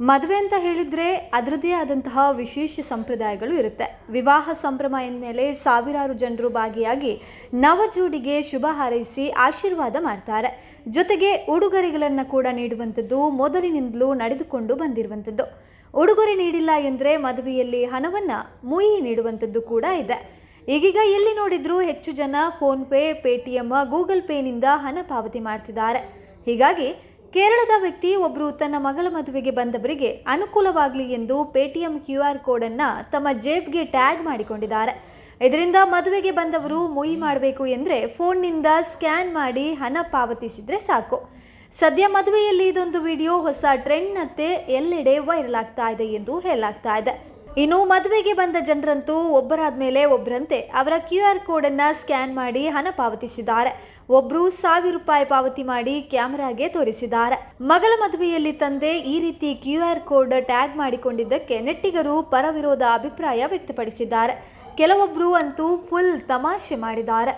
ಮದುವೆ ಅಂತ ಹೇಳಿದ್ರೆ ಅದರದೇ ಆದಂತಹ ವಿಶೇಷ ಸಂಪ್ರದಾಯಗಳು ಇರುತ್ತೆ. ವಿವಾಹ ಸಂಭ್ರಮ ಎಂದಮೇಲೆ ಸಾವಿರಾರು ಜನರು ಭಾಗಿಯಾಗಿ ನವಜೋಡಿಗೆ ಶುಭ ಹಾರೈಸಿ ಆಶೀರ್ವಾದ ಮಾಡ್ತಾರೆ. ಜೊತೆಗೆ ಉಡುಗೊರೆಗಳನ್ನು ಕೂಡ ನೀಡುವಂಥದ್ದು ಮೊದಲಿನಿಂದಲೂ ನಡೆದುಕೊಂಡು ಬಂದಿರುವಂಥದ್ದು. ಉಡುಗೊರೆ ನೀಡಿಲ್ಲ ಎಂದರೆ ಮದುವೆಯಲ್ಲಿ ಹಣವನ್ನು ಮುಯಿ ನೀಡುವಂಥದ್ದು ಕೂಡ ಇದೆ. ಈಗೀಗ ಎಲ್ಲಿ ನೋಡಿದರೂ ಹೆಚ್ಚು ಜನ ಫೋನ್ಪೇ, ಪೇಟಿಎಂ, ಗೂಗಲ್ ಪೇನಿಂದ ಹಣ ಪಾವತಿ ಮಾಡ್ತಿದ್ದಾರೆ. ಹೀಗಾಗಿ ಕೇರಳದ ವ್ಯಕ್ತಿ ಒಬ್ಬರು ತನ್ನ ಮಗಳ ಮದುವೆಗೆ ಬಂದವರಿಗೆ ಅನುಕೂಲವಾಗಲಿ ಎಂದು ಪೇಟಿಎಂ ಕ್ಯೂ ಆರ್ ಕೋಡನ್ನು ತಮ್ಮ ಜೇಬ್ಗೆ ಟ್ಯಾಗ್ ಮಾಡಿಕೊಂಡಿದ್ದಾರೆ. ಇದರಿಂದ ಮದುವೆಗೆ ಬಂದವರು ಮುಯಿ ಮಾಡಬೇಕು ಎಂದರೆ ಫೋನ್ನಿಂದ ಸ್ಕ್ಯಾನ್ ಮಾಡಿ ಹಣ ಪಾವತಿಸಿದರೆ ಸಾಕು. ಸದ್ಯ ಮದುವೆಯಲ್ಲಿ ಇದೊಂದು ವಿಡಿಯೋ ಹೊಸ ಟ್ರೆಂಡ್ನಂತೆ ಎಲ್ಲೆಡೆ ವೈರಲ್ ಆಗ್ತಾ ಇದೆ ಎಂದು ಹೇಳಲಾಗ್ತಾ ಇದೆ. ಇನ್ನು ಮದುವೆಗೆ ಬಂದ ಜನರಂತೂ ಒಬ್ಬರಾದ ಮೇಲೆ ಒಬ್ಬರಂತೆ ಅವರ ಕ್ಯೂ ಆರ್ ಕೋಡನ್ನು ಸ್ಕ್ಯಾನ್ ಮಾಡಿ ಹಣ ಪಾವತಿಸಿದ್ದಾರೆ. ಒಬ್ಬರು ಸಾವಿರ ರೂಪಾಯಿ ಪಾವತಿ ಮಾಡಿ ಕ್ಯಾಮೆರಾಗೆ ತೋರಿಸಿದ್ದಾರೆ. ಮಗಳ ಮದುವೆಯಲ್ಲಿ ತಂದೆ ಈ ರೀತಿ ಕ್ಯೂ ಆರ್ ಕೋಡ್ ಟ್ಯಾಗ್ ಮಾಡಿಕೊಂಡಿದ್ದಕ್ಕೆ ನೆಟ್ಟಿಗರು ಪರವಿರೋಧ ಅಭಿಪ್ರಾಯ ವ್ಯಕ್ತಪಡಿಸಿದ್ದಾರೆ. ಕೆಲವೊಬ್ಬರು ಅಂತೂ ಫುಲ್ ತಮಾಷೆ ಮಾಡಿದ್ದಾರೆ.